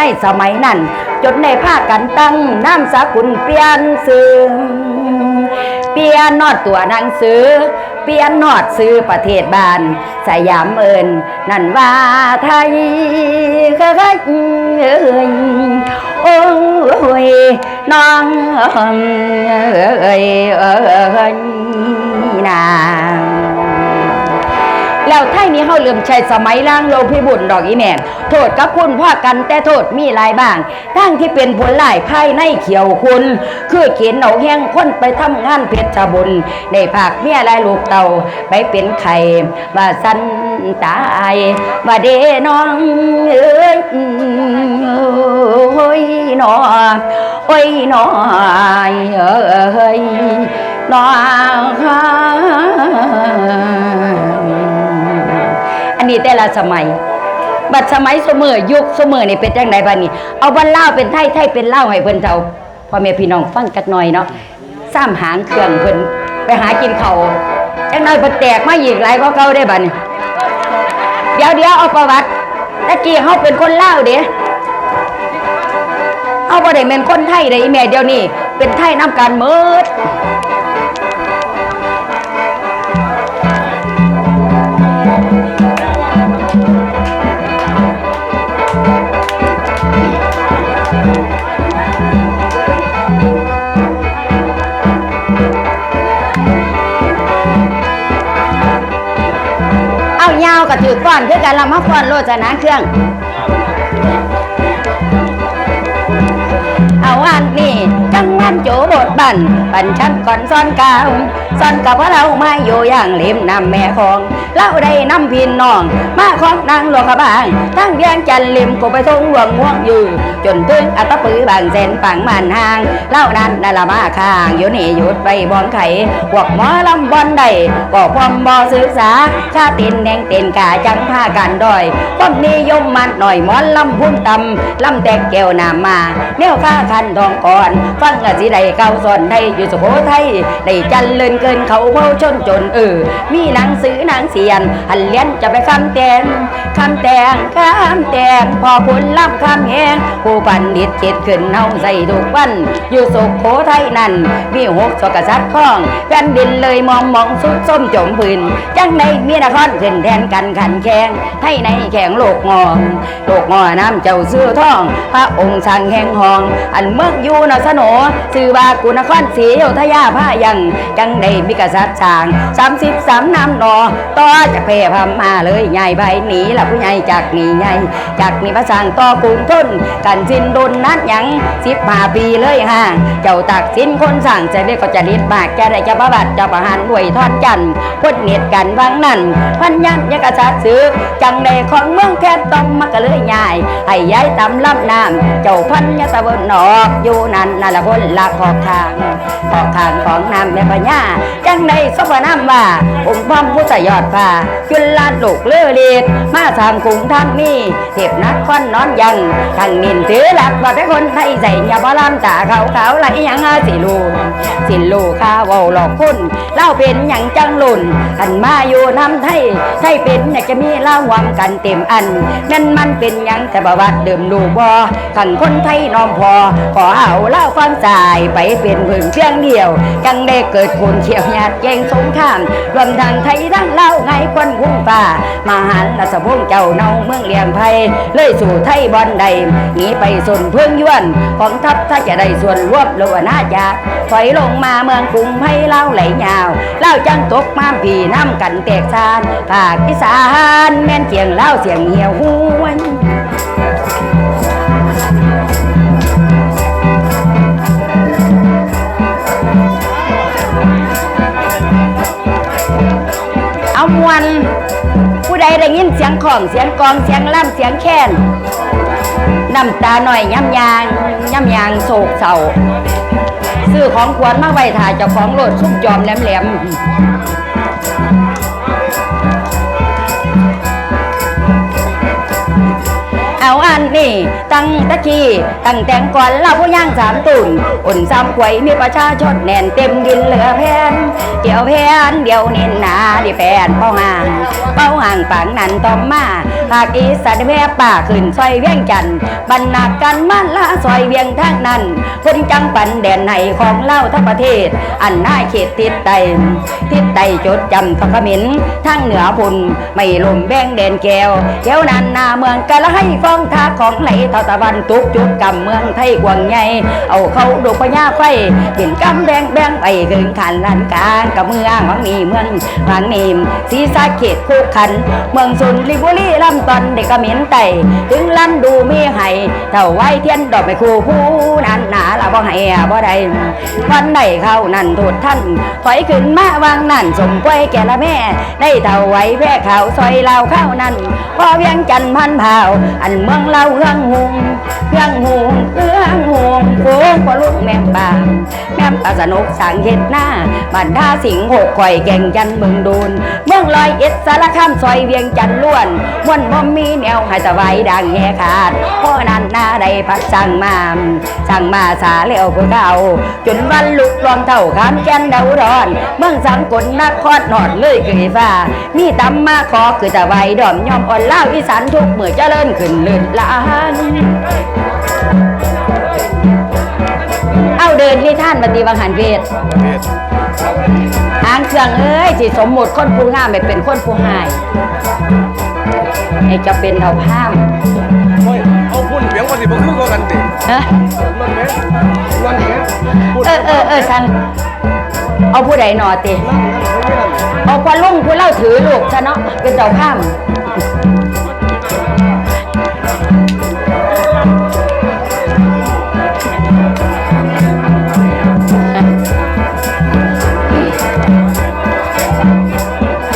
ในสมัยนั้น จนในภาคกันตั้งน้ำสากุลเปลี่ยนซื้อเปลี่ยนนอดตัวหนังสือ เปลี่ยนนอดซื้อประเทศบ้าน สยามเอินนั่นว่าไทยเคยเอ้ยโอ้ยน้องเอ้ยเอ้ยนาง แล้วไทยนี้เขาเริ่มใช้สมัยล่างโลพิบุญดอกอีแมนโทษกับคุณพ่อกันแต่โทษมีหลายบ้างทั้งที่เป็นผลหลายภายในเขียวคุณ คือเขียนเอาแห้งคนไปทำงานเพชรบุญในภาคเมียและลูกเต่าไปเป็นไข่ว่าสันตายว่าเดน้องเอ้ยโอ้ยหนอโอ้ยหนอเอ้ยหนออั นี้แต่ละสมัย บัดสมัยเสมอยุคเสมอนี่เป็นจังไดบ้านี้ เอาบ้านเล่าเป็นไทยไทยเป็นเล่าให้เพิ่นเท่าพ่อแม่พี่น้องฟังจักหน่อยเนาะซ้ำหางเครื่องเพิ่นไปหากินเขาจังหน่อยเพิ่นแตกมาอีกหลายก็เก่าได้บัดนี้เดี๋ยวเดี๋ยวเอาประวัติตะกี้เฮาเป็นคนเลาเด้เอาบ่ได้แม่นคนไทยเด้อีแม่เดี๋ยวนี้เป็นไทยนํกันหมด ยาวกับถือก้อนคือการละมาก้อนโลจนะเครื่อง เอาอันนี้จัง วันโจบทบันบันชันก่อนซ่อนกาวซ่อนกับว่าเราไมาอยู่อย่างริมนำแม่ของเราได้นำพี่น้อง มาของนางหลวงกระบางตั้งเวียงจันทร์ริมก็ไปทงหลวงม่วงอยู่ จนถึงอัตปือบางเส้นปังมันห่างเล่านั้นนั่นละมาข้างอยู่นี่หยุดไปบอนไข่พวกหมอลำบอนใดก็พร้อมบ่ศึกษาชาตินแดงเต็นกาจังผ้ากันดอยความนิยมมันหน่อยหมอนลำพุ่นตำลำแตกแก้วน้ำมาแนวข้าคันทองก่อนฟังอาสิได้เก้าสอนไทยอยู่สุโขทัยได้จันเลินเกินเขาเผาชนจนเออมีหนังสือหนังเสียนหันเลี้ยนจะไปคำแตงคำแตงคำแตงพอคุณล่ำคำแหงผู้ปันดิดเจ็ดขึ้นเฮาใส่ทุกวัน อยู่สุโขทัยนั่นมีหกศกษัตริย์ข้องแผ่นดินเลยมองมองสุดส้มจมพื้นจังในมีนครขึ้นแทนกันขันแข่งไทยในแข่งโลกงอโลกงอน้ำเจ้าเสื้อทอง พระองค์สั่งแห่งหอง อันเมืออยู่นสนชื่อว่ากุนครศรีอยุธยาผ้ายังจังได้มีกษัตริย์สร้างสามสิบสามน้ำหนอต่อจากเพพมาเลยใหญ่ใบหนีละผู้ใหญ่จากหนีใหญ่จากหนีพระสร้างต่อกรุงทนกันสินดนนัดหยังสิบห้าปีเลยห่างเจ้าตักสินคนสั่งจะเรียกก็จะนิดมากจะได้จะประบัติจะประหารด้วยทอดจันทร์พดเนียดกันวังนั้นพันยันยกษัตริย์ซื้อจังได้ของเมืองแค่ต้องมากะเลยใหญ่ให้ย้ายตำลำน้ำเจ้าพันยตะวันออกอยู่นั่นนั่นละคนละขอบทางขอบทางของน้ำแม่พญาจังได้สพน้ำว่าองค์พระพุทธยอดฟ้าจุลลาดลูกเลือเลีดมาสามกรุงทางนี้เทพนักคอนนอนยังทางนินถือหลักว่าแต่คนไทยใส่ยาบาลามตาขาวขาไหลยังอาสิลูสิลูข้าว้าหลอกคุณเล่าเป็นหยังจังหลุนอันมาอยู่น้ำไทยไทยเป็นอยากจะมีเล่าวามกันเต็มอัน นั่นมันเป็นหยังแต่ประวัติเดิมดูบ่ขันคนไทยน้อมพอขอเอาเล่าฟังสายไปเป็นพึ่งเพียงเดียว จังได้เกิดคนเขียวหยาดแย่งสงครามรวมทางไทยทั้งเล่าไงคนคุ้มฟ้ามาหันรัศพงษ์เจ้าเนาเมืองเลียงไพเลยสู่ไทยบอนใดหนีไปสนเพื่องยวนของทัพถ้าจะได้ส่วนรวบลวนาจะถอยลงมาเมืองกรุงให้เล่าไหลยาวเล่าจังตกมาผีน้ำกันแตกซานภาคอีสานแม่นเกียงเล่าเสียงเหี่ยวหวน มวนผู้ใดได้ยินเสียงของเสียงกองเสียงล่ำเสียงแค้นน้ำตาหน่อยย่ำยางย่ำยางโศกเศร้าซื้อของขวัญมาไว้ถ่ายเจ้าของโลดซุ่มจอมแหลมๆ นี่ตั้งตะกี้ตั้งแต่งก่อนเราผู้ย่างสามตุ่นอุ่นซ้ำไว้มีประชาชนแน่นเต็มดินเหลือแพนเดี๋ยวแพนเดี๋ยวนินหนาดิแฟนเป้าห่างเป้าห่างปางนันตอมมาหากอีสานแม่ป่าขึ้นซอยเวียงจันทน์บรรณากันมันละซอยเวียงทางนั้นคนจังปันแดนในของเล่าทั้งประเทศ อันน่าเขตติดไตติดไตจดจำทกมินทั้งเหนือพุ่นไม่ลมแบ่งแดนแก้วแก้วนันนาเมืองกะละให้ฟ้องทาของไหลเท่าตะวันตุกจุดกำเมืองไทยกวางใหญ่เอาเขาดูพญาไฟเห็นกำแดงแบงไปถึงขันลันกลางกับเมืองวังนีเมืองวังนี้สีสาเขตคู่ขัน เมืองสุนลิบุรีลำตอนเด็กกระเหมินไตถึงลันดูมีไห้เท่าไว้เทียนดอกไปคู่ผู้นั้นหนาละบ่ให้อะบ่ได้วันใดเข้านั่นโทษท่านถอยขึ้นมาวางนั่นสมกวยแก่ละแม่ ได้เท่าไว้แพ้ข่าวซอยลาวข้านั้นพอเวียงจันทน์พันเผาอันเมืองเราเฮืองหงเฮืองหงเฮืองหงโค้งพอลุกแม่ปามแม่ปาสนุกสังเฮ็ดหน้าบันดาสิงห์หกข่อยแก่งจันเมืองดูนเมืองลอยเอ็ดสารคามซอยเวียงจันล้วนม่วนบ่มีแนวให้สบายดังแหขาดเพราะนั้นหน้าได้พัดสั่งมาสั่งมาสาเลี้ยวผู้เก่าจนวันลุกรองเท่าขามแก่นดาวดอน เมืองสังกลนครนอดเลยเกยฟ้ามีตำมาขอคือตะไวดอมยอมอ่อนเล่าอีสานทุกเมื่อเจริญขึ้นเลื่นล้านเอาเดินที่ท่านปฏิวังหันเวทประเภทหางเครื่องเอ้ยสิสมมุติคนผู้งามไม่เป็นคนผู้หายไอ้จะเป็นเท่าพามโอ้ยเอาพุ่นเปียงวันนี้บ่คือก็กันตินะมันแม่วันนี้พุ่นเออเออเออสันเอาผู้ใดหนอตินั่นนั่นไม่นั่นเอาควาลุ่งผู้เล่าถือลูกชะเนาะเป็นเจ้าพาม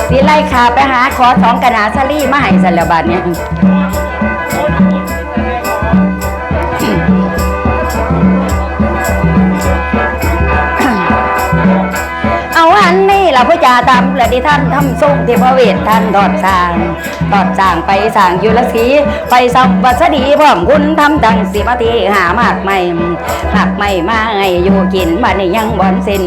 สีไล่ขาไปหาขอสองกระนาซาลี่มาให้สันแล้วบาดเนี่ยเอาอันนี้ล่ะพระจาตามประดิท่านทำทรงเทพเวทท่านดอดสร้างดอดสร้างไปสร้างยุลสีไปสับวัสดีพร้อมคุณทำดังสิมาทีหามากไม่หากไม่มาให้อยู่กินมาในยังบอนสิน